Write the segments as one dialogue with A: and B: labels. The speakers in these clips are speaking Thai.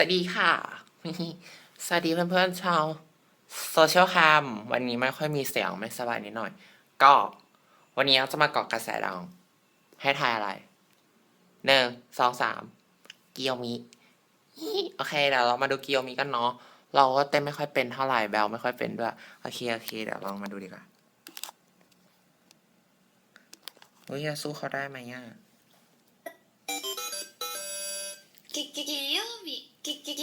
A: สวัสดีค่ะ สวัสดีเพื่อนๆชาวโซเชียลแคมวันนี้ไม่ค่อยมีเสียงไม่สบายนิดหน่อย ก็วันนี้เราจะมาเกาะกระแสดังให้ทายอะไรหนึ่งสองสามเกียวมิโอเคเดี๋ยวเรามาดูเกียวมิกันเนาะเราก็เต้นไม่ค่อยเป็นเท่าไหร่แบลไม่ค่อยเป็นด้วยโอเคโอเคเดี๋ยวลองมาดูดีกว่าเฮ้ยจะสู้เขาได้ไหมอะ
B: き 귀귀요미 귀귀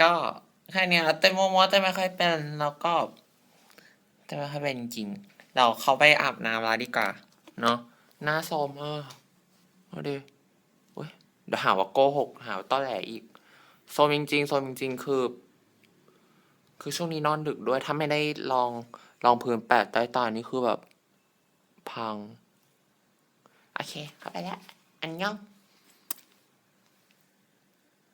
A: ก็แค่นี้เต้นมัวๆเต้นไม่ค่อยเป็นแล้วก็เต้นไม่ค่อยเป็นจริงๆเราเขาไปอาบน้ำแล้วดีกว่า เนาะหน้าโซมมากเอาดิเว้ยเดี๋ยวหาว่าโกหกหาว่าต้อแหลอีก โซมจริงๆโซมจริงๆคือ คือช่วงนี้นอนดึกด้วยถ้าไม่ได้ลองลองพื้นแปดใต้ตานี่คือแบบ พัง โอเค เข้าไปแล้ว อันยอง